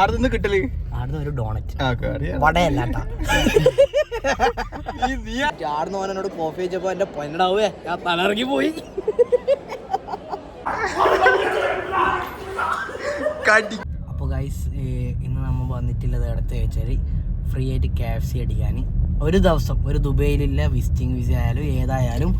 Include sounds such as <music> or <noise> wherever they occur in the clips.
ആടുന്ന് കിട്ടൽ? ആടുന്ന് ഒരു ഡോണറ്റ് ആടുന്ന് ഓൻ എന്നോട് കോഫി വെച്ചപ്പോ എന്റെ പൊന്നടാവേ ഞാൻ തലറങ്ങി പോയി. കടി. അപ്പോൾ ഗൈസ് ഇന്ന് നമ്മൾ വന്നിട്ടുള്ളത് അടുത്ത് വെച്ചാൽ ഫ്രീ ആയിട്ട് കെ എഫ് സി അടിക്കാൻ. ഒരു ദിവസം ഒരു ദുബൈയിലില്ല വിസിറ്റിംഗ് വിസ ആയാലും ഏതായാലും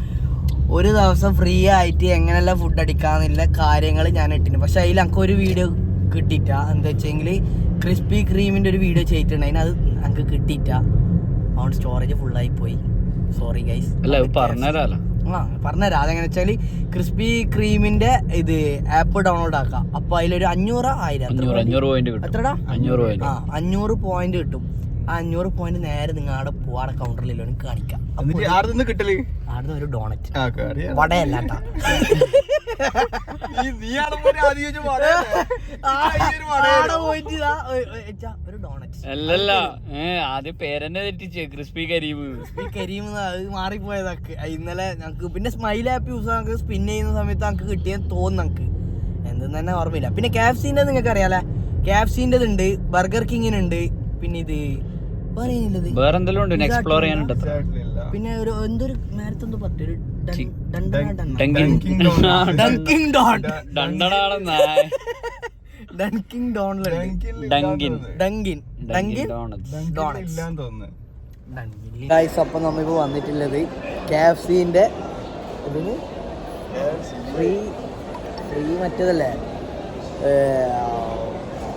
ഒരു ദിവസം ഫ്രീ ആയിട്ട് എങ്ങനെയല്ല ഫുഡ് അടിക്കാന്നുള്ള കാര്യങ്ങൾ ഞാൻ ഇട്ടിട്ടുണ്ട്. പക്ഷെ അതിൽ എനിക്ക് ഒരു വീഡിയോ കിട്ടിയിട്ട. എന്താ വെച്ചെങ്കിൽ ക്രിസ്പി ക്രീമിന്റെ ഒരു വീഡിയോ ചെയ്തിട്ടുണ്ടായിരുന്നു അത് എനിക്ക് കിട്ടിയിട്ട. അതുകൊണ്ട് സ്റ്റോറേജ് ഫുള്ളായി പോയി. സോറി ഗൈസ് അല്ല പറഞ്ഞുതരാലോ ആ പറഞ്ഞുതരാം അതെങ്ങനെ വെച്ചാൽ ക്രിസ്പി ക്രീമിന്റെ ഇത് ആപ്പ് ഡൗൺലോഡ് ആക്കാം. അപ്പോൾ അതിലൊരു അഞ്ഞൂറ് ആയിരം. എത്രടാ? ആ അഞ്ഞൂറ് പോയിന്റ് കിട്ടും. ആ അഞ്ഞൂറ് പോയിന്റ് നേരെ നിങ്ങളുടെ പോവാടെ കൗണ്ടറിൽ കാണിക്കാം. അപ്പൊ എന്നിട്ട് ആടുന്ന് കിട്ടൽ? ആടുന്ന് ഒരു ഡോണറ്റ് ആ <laughs> അല്ലല്ല ആദ്യം പേരെന്നെ തെറ്റിച്ച് ക്രിസ്പി കരീം ഈ കരീം ന്ന് അത് മാറിപ്പോയതൊക്കെ. ഇന്നലെ ഞങ്ങക്ക് പിന്നെ സ്മൈൽ ആപ്പ് യൂസ് ഞങ്ങൾക്ക് സ്പിൻ ചെയ്യുന്ന സമയത്ത് നമുക്ക് കിട്ടിയെന്ന് തോന്നുന്നു നമുക്ക് എന്തെന്ന് തന്നെ ഓർമ്മയില്ല. പിന്നെ കാഫ്സിന്റെ നിങ്ങൾക്ക് അറിയാലേ. കാഫ്സിന്റെ ഉണ്ട് ബർഗർ കിങ്ങിനുണ്ട് പിന്നെ ഇത് വേറെ വേറെന്തെല്ലാം ഉണ്ട്? എക്സ്പ്ലോർ ചെയ്യാനുണ്ട്. പിന്നെ ഒരു എന്തൊരു നേരത്തെ എന്തോ പറഞ്ഞു ഒരു ഡങ്കിങ് ഡോൺ ഡങ്കിങ് ഡോണിലുണ്ട് ഗൈസ് അപ്പം നമ്മളിപ്പോൾ വന്നിട്ടുള്ളത് കെ എഫ് സിന്റെ ഇതിന് ഫ്രീ ഫ്രീ മറ്റേതല്ലേ?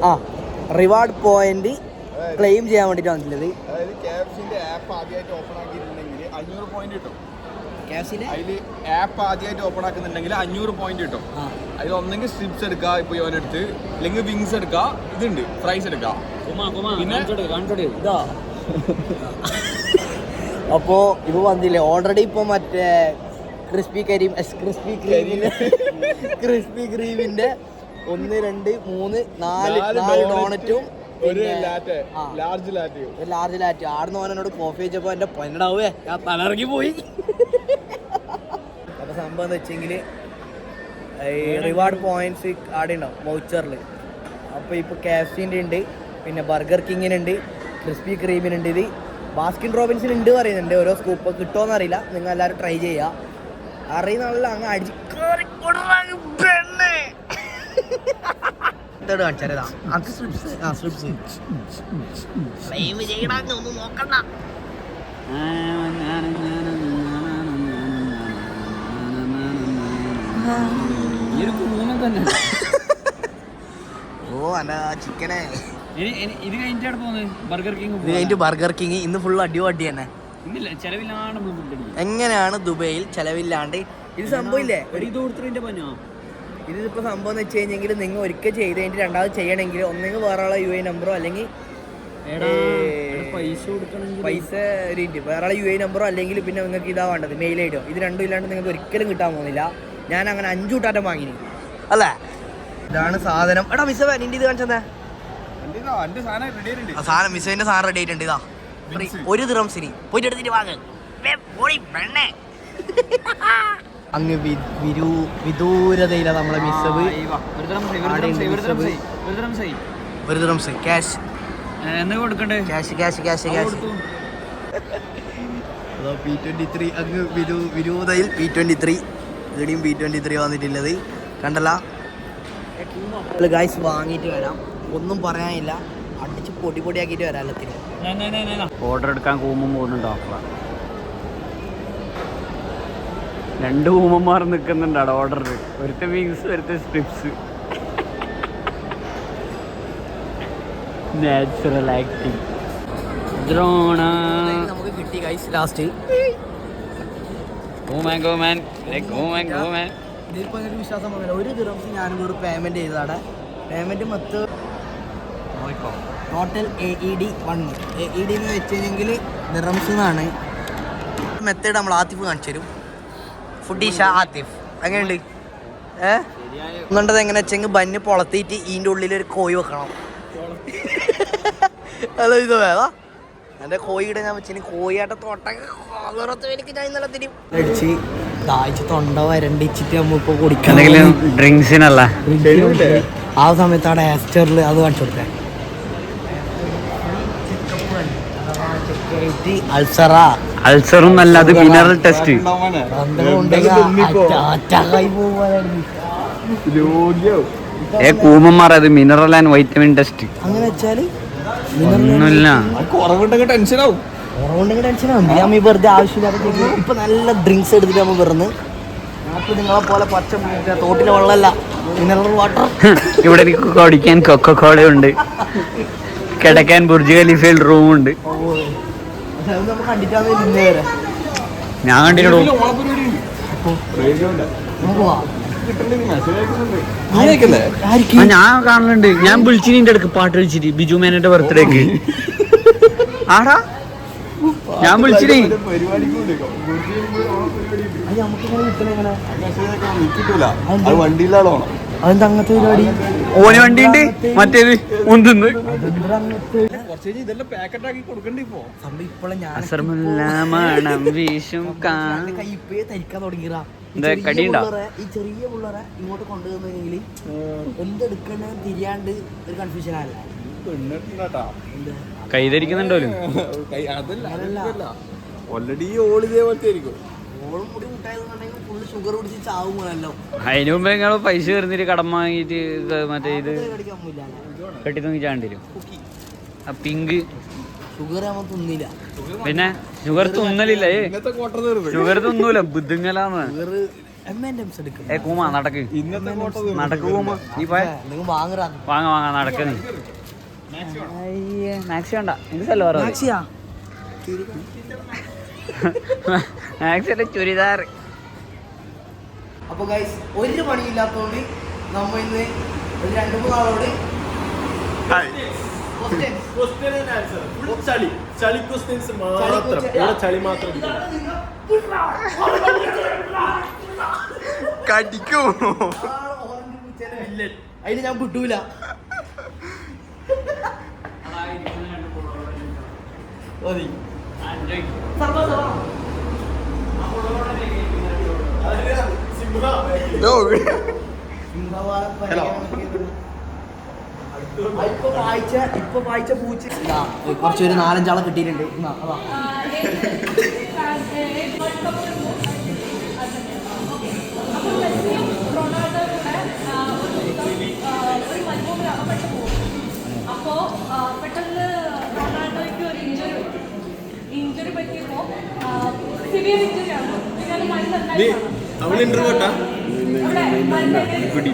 ആ റിവാർഡ് പോയിന്റ് ക്ലെയിം ചെയ്യാൻ വേണ്ടിയിട്ട് വന്നിട്ടുള്ളത്. പോയിന്റ് കിട്ടും. അതിൽ ആപ്പ് ആദ്യമായിട്ട് ഓപ്പൺ ആക്കുന്നുണ്ടെങ്കിൽ അഞ്ഞൂറ് പോയിന്റ് കിട്ടും. അതിൽ ഒന്നെങ്കിൽ സ്ട്രിപ്സ് എടുക്കുക ഇപ്പൊ ഇവനെടുത്ത് അല്ലെങ്കിൽ വിങ്സ് എടുക്കുക ഇതുണ്ട്. ഫ്രൈസ് എടുക്കുക പിന്നെ ഇതാ. അപ്പോൾ ഇപ്പോൾ വന്നില്ലേ ഓൾറെഡി ഇപ്പൊ മറ്റേ ക്രിസ്പി കരീം ക്രിസ്പി ക്രീമിന്റെ ക്രിസ്പി ക്രീമിന്റെ ഒന്ന് രണ്ട് മൂന്ന് നാല് നാല് ഡോണറ്റും ഒരു പിന്നെ- ലാർജ് ലാറ്റ്. ഒരു ലാർജ് ലാറ്റെ. ആടുന്ന് ഓനോട് കോഫി വെച്ചപ്പോ എന്റെ പൊന്നടാവേ ഞാൻ തലറങ്ങി പോയി. അപ്പൊ സംഭവം എന്ന് വെച്ചെങ്കിൽ ഈ റിവാർഡ് പോയിന്റ്സ് ആടെ ഉണ്ടാവും വൗച്ചറിൽ അപ്പോൾ ഇപ്പോൾ കാഫ്സിന്റെ ഉണ്ട് പിന്നെ ബർഗർ കിങ്ങിനുണ്ട് ക്രിസ്പി ക്രീമിനുണ്ട് ഇത്. ബാസ്കിൻ റോബിൻസിന് ഉണ്ട് പറയുന്നുണ്ട് ഓരോ സ്കൂപ്പ് കിട്ടുമോ എന്നറിയില്ല നിങ്ങൾ എല്ലാവരും ട്രൈ ചെയ്യുക അറിയുന്ന അങ്ങ് അടിച്ച്. ഇതോട് കാണിച്ചാലേ അത് സ്ട്രിപ്സ് ആ സ്ട്രിപ്സ് ഫ്ലെയിം ചെയ്യണമെന്ന് ഒന്നും നോക്കണ്ട ഓ അല്ല ചിക്കനെ ഇത് കഴിഞ്ഞിട്ടാണ് പോകുന്നത്? ബർഗർ കിങ് ഇത് കഴിഞ്ഞിട്ട് ബർഗർ കിങ് ഇന്ന് ഫുൾ തന്നെ. എങ്ങനെയാണ് ദുബൈയിൽ ചെലവില്ലാണ്ട്? ഇത് സംഭവില്ലേ ഒരു ഇത് കൊടുത്തിട്ട് പഞ്ഞോ ഇതിപ്പോ സംഭവം എന്ന് വെച്ച് കഴിഞ്ഞെങ്കിൽ നിങ്ങൾ ഒരിക്കൽ ചെയ്ത് കഴിഞ്ഞിട്ട് രണ്ടാമത് ചെയ്യണമെങ്കിൽ ഒന്നെങ്കിൽ വേറെ ആളെ യു ഐ നമ്പറോ അല്ലെങ്കിൽ എടാ പൈസ കൊടുക്കണം പൈസ ഒരു വേറെ ആളെ യു ഐ നമ്പറോ അല്ലെങ്കിൽ പിന്നെ നിങ്ങൾക്ക് ഇതാ വേണ്ടത് മെയിൽ ഐ ഡിയോ ഇത് രണ്ടും ഇല്ലാണ്ട് നിങ്ങൾക്ക് ഒരിക്കലും കിട്ടാൻ പോകുന്നില്ല. ഞാൻ അങ്ങനെ അഞ്ചു കൂട്ടാറ്റം വാങ്ങിനി. അല്ലേ? ഇതാണ് സാധനം. എടാ മിസ് നിന്റെ ഇത് കാണിച്ചതേ സാധനം ആ സാധനം മിസ്സേന്റെ സാധനം റെഡി ആയിട്ടുണ്ട് ഇതാ. ഒരു ഒരു ദിറംസിന് പോയിട്ട് എടുത്തിട്ട് വാങ്ങ്. പെണ്ണേ. അങ്ങ് വിരൂ വിദൂരതയില നമ്മളെ മിസ്സവ് ഒരു തരം സൈ, ക്യാഷ് എന്നാ കൊടുക്കണ്ടേ? Cash cash cash cash P twenty three അങ്ങ് വിരു വിരൂതയിൽ പി ട്വന്റി ത്രീ ഇവിടെയും പി ട്വന്റി ത്രീ വന്നിട്ടുള്ളത്. കണ്ടല്ല? ഗായ്സ് വാങ്ങിയിട്ട് വരാം. ഒന്നും പറയാനില്ല. അടിച്ച് പൊടി പൊടിയാക്കിയിട്ട് വരാം എല്ലാത്തിനും. ഓർഡർ എടുക്കാൻ കൂമ്പും പോകുന്നുണ്ടോ രണ്ട് ഊമന്മാർ നിൽക്കുന്നുണ്ട് അവിടെ ഓർഡർ ഒരുത്ത വിങ്സ് ഒരുത്ത സ്ട്രിപ്സ് നാച്ചുറൽ ആക്ടിങ് ദ്രോണ. നമുക്ക് കിട്ടി ഗൈസ് ലാസ്റ്റ് ഗോമാൻ ഗോമാൻ ഗോമാൻ ഗോമാൻ ഇതിലിപ്പോൾ ഒരു വിശ്വാസം വന്നില്ല ഒരു ദിറംസ് ഞാനും കൂടി പേയ്മെന്റ് ചെയ്തതാണ് പേയ്മെന്റ് മൊത്തം total A E D one A E D എന്ന് വെച്ച് കഴിഞ്ഞെങ്കിൽ ദിറംസ് എന്നാണ്. മെത്തേഡ് നമ്മൾ ആത്തിഫ് കാണിച്ചു തരും. ഫുഡീഷ ആത്തിഫ്. അങ്ങനെയുണ്ട് ഏ? ഒന്നുണ്ടത് എങ്ങനെ വെച്ചെങ്കിൽ ബന്ന് പൊളത്തിയിട്ട് ഇതിന്റെ ഉള്ളിൽ ഒരു കോഴി വെക്കണം? <laughs> അല്ല ഇത് വേദാ എന്റെ കോഴിയുടെ ഞാൻ വെച്ചിന്. കോഴിയാട്ട തോട്ടൊക്കെ എനിക്ക് ഞാൻ ഇന്നലെ തിരി അടിച്ച് ദാഹിച്ച് തൊണ്ട വരണ്ടിച്ചിട്ട് നമ്മളിപ്പോ കുടിക്കാൻ ഡ്രിങ്ക്സിനല്ല? ആ സമയത്ത് അവിടെ ആസ്റ്ററിൽ അത് കാണിച്ചു കൊടുത്തേ. അൾസറ അൾസറും നല്ല അത് മിനറൽ ടെസ്റ്റ് ഏ കൂമന്മാർ അത് മിനറൽ ആൻഡ് വൈറ്റമിൻ ടെസ്റ്റ് അങ്ങനെ വെച്ചാൽ ഒന്നുമില്ല. കുറവുണ്ടെങ്കിൽ ടെൻഷനാവും കുറവുണ്ടെങ്കിൽ ടെൻഷനാവും ഞാൻ ഈ വെറുതെ ആവശ്യമില്ലാത്ത ഇപ്പൊ നല്ല ഡ്രിങ്ക്സ് എടുത്തിട്ട് നമ്മൾ നിങ്ങളെ പോലെ പച്ച മറ്റേ തോട്ടിലെ വെള്ളമല്ല. മിനറൽ വാട്ടർ ഇവിടെ എനിക്ക് കുടിക്കാൻ കൊക്കോ ഉണ്ട്. കിടക്കാൻ ബുർജ് ഖലീഫയിൽ റൂം ഞാൻ ആ, ഞാൻ കാണലുണ്ട്. ഞാൻ വിളിച്ചു നിന്റെ അടുക്ക് പാട്ട് വിളിച്ചിട്ട് ബിജു മേനന്റെ ബർത്ത്ഡേക്ക്. ആടാ. ഞാൻ വിളിച്ചിട്ടേ അത് അതെന്താ അങ്ങനത്തെ പരിപാടി? ഓന് വണ്ടിയുണ്ട് മറ്റേത് മണം വീശും കാ കൈ തുടങ്ങിയതാ. ഈ ചെറിയ പിള്ളേരെ ഇങ്ങോട്ട് കൊണ്ടുവന്നെങ്കിൽ എന്തെടുക്കണ തിരിയാണ്ട് ഒരു കൺഫ്യൂഷൻ ആല്ല പെണ്ണിട്ടാ കൈധരിക്കുന്നുണ്ടോലും അതല്ല ഓൾറെഡി ഓൾ ഇതേപോലത്തെ ആയിരിക്കും. അതിനു മുമ്പ് നിങ്ങൾ പൈസ വരുന്നിട്ട് കടം വാങ്ങിയിട്ട് ഇത് മറ്റേ ഇത് കെട്ടി തൂങ്ങി ചാണ്ടിരും പിങ്ക് ഷുഗർ തിന്നില്ല. പിന്നെ ഷുഗർ തിന്നലില്ല ഇന്നത്തെ കോട്ട തീർന്നു. ഷുഗർ തിന്നൂല ബുദ്ധിങ്ങലാന്ന്. ഏ കൂമ നടക്ക്. ഇന്നത്തെ കോട്ട തീർന്നു. നടക്ക് കൂമ. നീ പോയ? വാങ്ങ വാങ്ങ നടക്ക്. നീ മാക്സി വേണ്ട. ഇത് സൽവാർ മതി. മാക്സിയാ മാക്സി അല്ല ചുരിദാർ. അപ്പൊ ഗൈസ് ഒരു പണിയില്ലാത്തോണ്ട് നമ്മ ഇന്ന് ഒരു രണ്ടു മൂന്ന് ആളോട് questions. ചളി. ചളി ക്വസ്റ്റ്യൻസ് മാത്രം. question- ഇവിടെ ചളി മാത്രം കടിക്കും? അതിന് ഞാൻ വിട്ടൂല മതി. ഇതാ, കുറച്ച് ഒരു നാലഞ്ചാളെ കിട്ടിയിട്ടുണ്ട് എന്നാ, അതാ. അവൾ ഇന്റർവ്യൂട്ടാ അവിടെ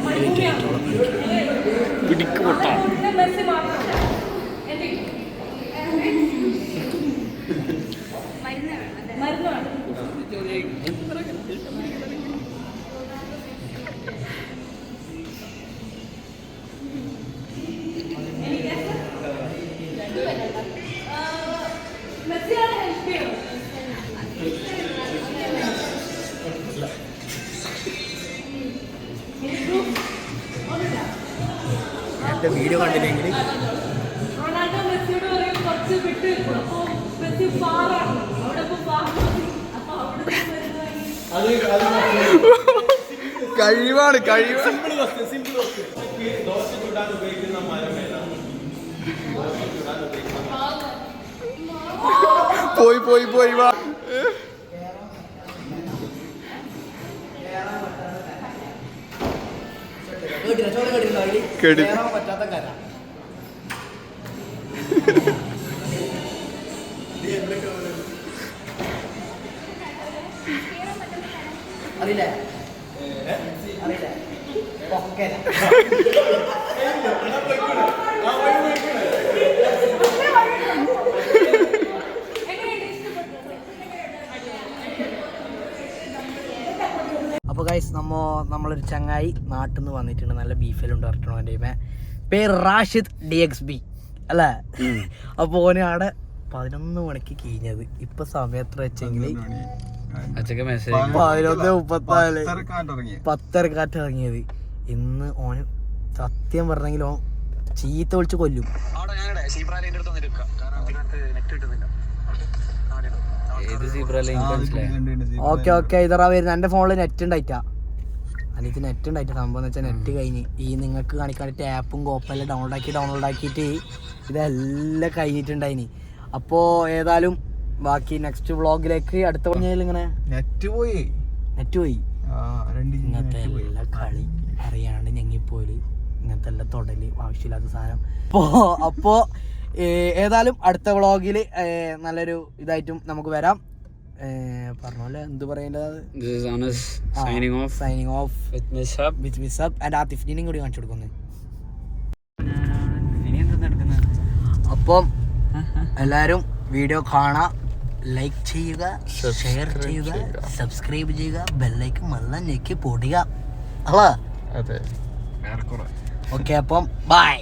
ദോശ ചുടാൻ ഉപയോഗിക്കുന്ന മരം ഏതാണ് പോയി പോയി പോയി വാ. കര. അറിയില്ലേ? അറിയില്ലേ പൊക്കര. അപ്പോൾ ഗൈസ് നമ്മ നമ്മളൊരു ചങ്ങായി നാട്ടിൽ നിന്ന് വന്നിട്ടുണ്ട് നല്ല ബീഫെല്ലാം ഇറക്കണം എന്റെ പേര് റാഷിദ് ഡി എക്സ് ബി അല്ലേ അപ്പോൾ ഓന് അവിടെ പതിനൊന്ന് മണിക്ക് കീഞ്ഞത് ഇപ്പൊ സമയം എത്ര വെച്ചെങ്കിൽ പതിനൊന്ന് മുപ്പത്തിനാല് പത്തര കാറ്റ് ഇറങ്ങിയത് ഇന്ന് ഓന് സത്യം പറഞ്ഞെങ്കിൽ ഓൻ ചീത്ത വിളിച്ച് കൊല്ലും ഓക്കെ ഓക്കെ ഇതറാ വരുന്നത് എന്റെ ഫോണിൽ നെറ്റ് ഉണ്ടായിട്ടാ അല്ലെങ്കിൽ നെറ്റ് ഉണ്ടായിട്ട് സംഭവം എന്ന് വെച്ചാൽ നെറ്റ് കഴിഞ്ഞ്. ഈ നിങ്ങൾക്ക് കാണിക്കാൻ ആപ്പും കോപ്പെല്ലാം ഡൗൺലോഡ് ആക്കി ഡൗൺലോഡ് ആക്കിയിട്ട് ഇതെല്ലാം കഴിഞ്ഞിട്ടുണ്ടായിനി. അപ്പോൾ ഏതായാലും ബാക്കി നെക്സ്റ്റ് വ്ളോഗിലേക്ക് അടുത്ത പറഞ്ഞാൽ ഇങ്ങനെ നെറ്റ് പോയി. നെറ്റ് പോയി. ഇങ്ങനത്തെ എല്ലാ കളി അറിയാണ്ട് ഞെങ്ങിപ്പോയി ഇങ്ങനത്തെ എല്ലാം തൊടൽ ആവശ്യമില്ലാത്ത സാധനം. അപ്പോ അപ്പോ ഏതായാലും അടുത്ത വ്ളോഗിൽ നല്ലൊരു ഇതായിട്ടും നമുക്ക് വരാം. പറഞ്ഞ പോലെ എന്ത് പറയേണ്ടത് ആത്തിഫിനെയും കൂടി കാണിച്ചു കൊടുക്കുന്നു. ഇനി അപ്പം എല്ലാരും വീഡിയോ കാണാം ലൈക്ക് ചെയ്യുക ഷെയർ ചെയ്യുക സബ്സ്ക്രൈബ് ചെയ്യുക ബെല്ലൈക്ക് മല്ല ഞെക്കി പൊടിക അല്ല അതെ. ഏറെക്കുറെ. ഓക്കെ അപ്പം ബൈ